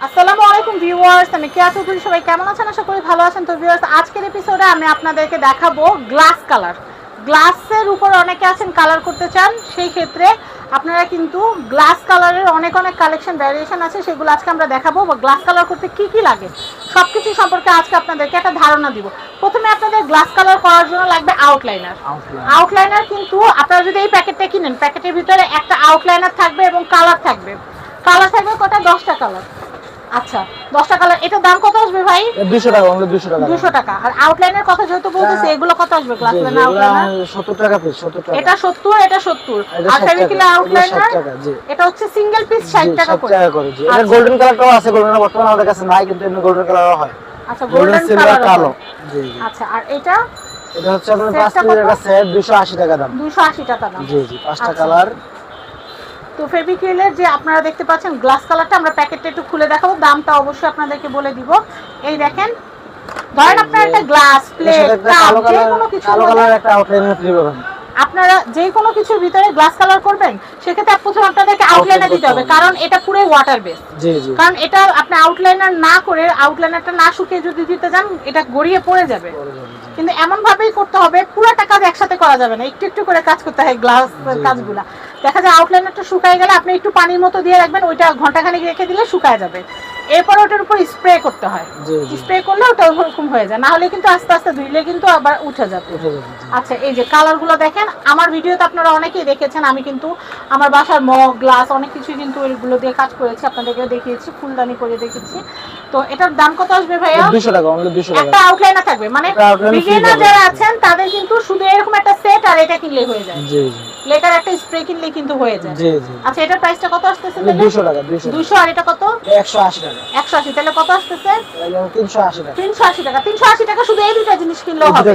আসসালামু আলাইকুম ভিউয়ার্স আমি কেয়া চৌধুরী সবাই কেমন আছেন? আশা করি ভালো আছেন। তো ভিউয়ার্স আজকের এপিসোডে আমি আপনাদেরকে দেখাবো গ্লাস কালার গ্লাসের উপর অনেকে আছেন কালার করতে চান সেই ক্ষেত্রে আপনারা কিন্তু গ্লাস কালারের অনেক অনেক কালেকশন ভ্যারিয়েশন আছে সেগুলো আজকে আমরা দেখাবো। বা গ্লাস কালার করতে কি কি লাগে সব কিছু সম্পর্কে আজকে আপনাদেরকে একটা ধারণা দিব। প্রথমে আপনাদের গ্লাস কালার করার জন্য লাগবে আউটলাইনার আউটলাইনার কিন্তু আপনারা যদি এই প্যাকেটটা কিনেন প্যাকেটের ভিতরে একটা আউটলাইনার থাকবে এবং কালার থাকবে। কালার থাকবে কটা? দশটা কালার আচ্ছা দশটা কালার এটার দাম কত আসবে ভাই? দুশো টাকা আমাদের দুশো টাকা। দুশো টাকা। আর আউটলাইনের কথা যেহেতু বলতেছে এগুলো কত আসবে লাইনার এগুলা আউটলাইনার সত্তর টাকা পিস সত্তর টাকা। এটা সত্তর এটা সত্তর। এটা আর ফেভিকিল আউটলাইনার 60 টাকা। এটা হচ্ছে সিঙ্গেল পিস ষাট জি, টাকা 60 টাকা করে জি। এটা আচ্ছা। গোল্ডেন কালারটাও আছে গোল্ডেন বর্তমানে আমাদের কাছে নাই কিন্তু এমনি গোল্ডেন কালারও হয়। আচ্ছা গোল্ডেন কালার কালো। জি আচ্ছা আর এটা? এটা হচ্ছে আপনার সেটটা পাঁচ পিসের কত? একটা সেট দুশো আশি টাকা দাম। দুশো আশি টাকা দাম। জি জি পাঁচটা আচ্ছা। কালার তো ফেভিকুইলের যে আপনারা দেখতে পাচ্ছেন গ্লাস কালারটা আমরা প্যাকেটটা একটু খুলে দেখাবো। দামটা অবশ্যই আপনাদেরকে বলে দিব। এই দেখেন ধরেন আপনার একটা গ্লাস প্লেট কাপ যে কোনো কিছু কালো কালার একটা আউটলাইনার দিবেন। আপনারা যে কোনো কিছুর ভিতরে গ্লাস কালার করবেন সেক্ষেত্রে প্রথমে আপনাদেরকে আউটলাইনার দিতে হবে। কারণ এটা পুরো ওয়াটার বেস কারণ এটা আপনি আউটলাইনার না করে আউটলাইনারটা না শুকিয়ে যদি দিতে যান এটা গড়িয়ে পড়ে যাবে। কিন্তু এমন ভাবেই করতে হবে পুরোটা কাজ একসাথে করা যাবে না। একটু একটু করে কাজ করতে হয় গ্লাস। কাজগুলা। দেখা যায় আউটলাইনারটা শুকায় গেলে আপনি একটু পানির মতো দিয়ে রাখবেন ওইটা ঘন্টাখানিক রেখে দিলে শুকায় যাবে। এরপর ওটার উপর স্প্রে করতে হয়। স্প্রে করলে ওটা ওরকম হয়ে যায়। না হলে কিন্তু আস্তে আস্তে ধুইলে কিন্তু আবার উঠে যাবে। আচ্ছা এই যে কালারগুলো দেখেন আমার ভিডিওতে আপনারা অনেকেই দেখেছেন আমি কিন্তু আমার বাসার মগ গ্লাস অনেক কিছু কিন্তু এগুলো দিয়ে কাজ করেছি আপনাদেরকে দেখিয়েছি ফুলদানি করে দেখেছি। তো এটার দাম কত আসবে ভাইয়া? দুশো টাকা আমাদের দুশো টাকা। একটা আউটলাইনার থাকবে মানে বিগিনার যারা আছেন তাদের কিন্তু শুধু এরকম একটা সেট আর এটা কিনলে হয়ে যায়। জি জি। লেটার একটা স্প্রে কিনলে কিন্তু হয়ে যায়। জি জি। আচ্ছা এটার প্রাইসটা কত আসতেছে দুশো টাকা দুশো দুশো আর এটা কত? একশো আশি টাকা। একশো আশি তাহলে কত আসতেছে? তিনশো আশি টাকা। তিনশো আশি টাকা তিনশো আশি টাকা শুধু এই দুটা জিনিস কিনলেও হবে।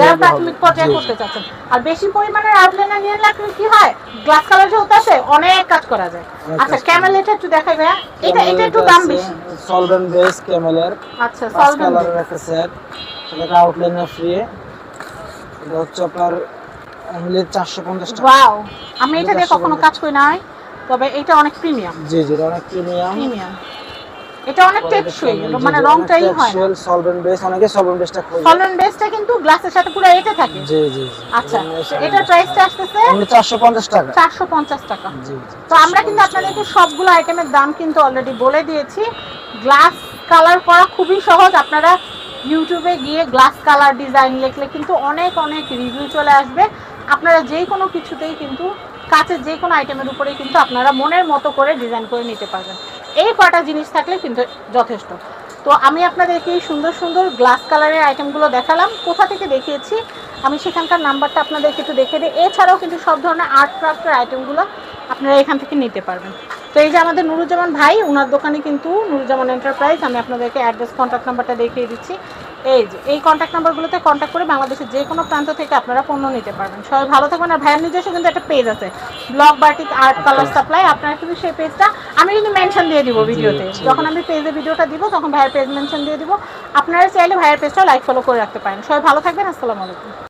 যারা প্রাথমিক পর্যায়ে জি, জি। করতে চাচ্ছেন। আর বেশি পরিমাণের আউটলাইনার নিয়ে রাখলে কি হয়? গ্লাস কালার যেহেতু আছে অনেক কাজ করা যায়। আচ্ছা ক্যামেল এটা একটু দেখাই ভাইয়া। এটা এটা একটু দাম বেশি। সলভেন্ট বেস ক্যামেলের আচ্ছা সলভেন্ট কালারের একটা সেট সেটা আউটলাইনার ফ্রি এটা হচ্ছে আপনার অনলি চারশো পঞ্চাশ টাকা। ওয়াও আমি এটা দিয়ে কখনো কাজ করি নাই তবে এটা অনেক প্রিমিয়াম জি জি এটা অনেক প্রিমিয়াম প্রিমিয়াম এটা অনেক টেকসই মানে রংটাই হয় সলভেন্ট বেস অনেকে সলভেন্ট বেসটা খোঁজে। সলভেন্ট বেসটা কিন্তু গ্লাসের সাথে পুরো এটা থাকে। জি জি আচ্ছা এটার প্রাইসটা আসতেছে চারশো পঞ্চাশ টাকা। চারশো পঞ্চাশ টাকা। জি তো আমরা কিন্তু আপনাদেরকে সবগুলো আইটেমের দাম কিন্তু অলরেডি বলে দিয়েছি। গ্লাস কালার করা খুবই সহজ। আপনারা ইউটিউবে গিয়ে গ্লাস কালার ডিজাইন লিখলে কিন্তু অনেক অনেক রিভিউ চলে আসবে। আপনারা যে কোনো কিছুতেই কিন্তু কাছের যে কোনো আইটেমের উপরেই কিন্তু আপনারা মনের মতো করে ডিজাইন করে নিতে পারবেন। এই কটা জিনিস থাকলে কিন্তু যথেষ্ট। তো আমি আপনাদেরকে এই সুন্দর সুন্দর গ্লাস কালারের আইটেমগুলো দেখালাম। কোথা থেকে দেখিয়েছি? আমি সেখানকার নাম্বারটা আপনাদেরকে একটু দেখে দিই। এছাড়াও কিন্তু সব ধরনের আর্ট ক্রাফটের আইটেমগুলো আপনারা এখান থেকে নিতে পারবেন। তো এই যে আমাদের নুরুজ্জামান ভাই ওনার দোকানে কিন্তু নুরুজ্জামান এন্টারপ্রাইজ আমি আপনাদেরকে অ্যাড্রেস কন্ট্যাক্ট নাম্বারটা দেখিয়ে দিচ্ছি। এই যে এই কন্ট্যাক্ট নাম্বারগুলোতে কন্ট্যাক্ট করে বাংলাদেশের যে কোনো প্রান্ত থেকে আপনারা পণ্য নিতে পারবেন। সবাই ভালো থাকবেন আর ভাইয়ের নিজস্ব কিন্তু একটা পেজ আছে। Blog batik art colour supply আপনারা কিন্তু সেই পেজটা আমি কিন্তু মেনশন দিয়ে দিব ভিডিওতে। যখন আমি পেজে ভিডিওটা দিব তখন ভাইয়ের পেজ মেনশন দিয়ে দিব। আপনারা চাইলে ভাইয়ের পেজটাও লাইক ফলো করে রাখতে পারেন। সবাই ভালো থাকবেন আসসালামু আলাইকুম।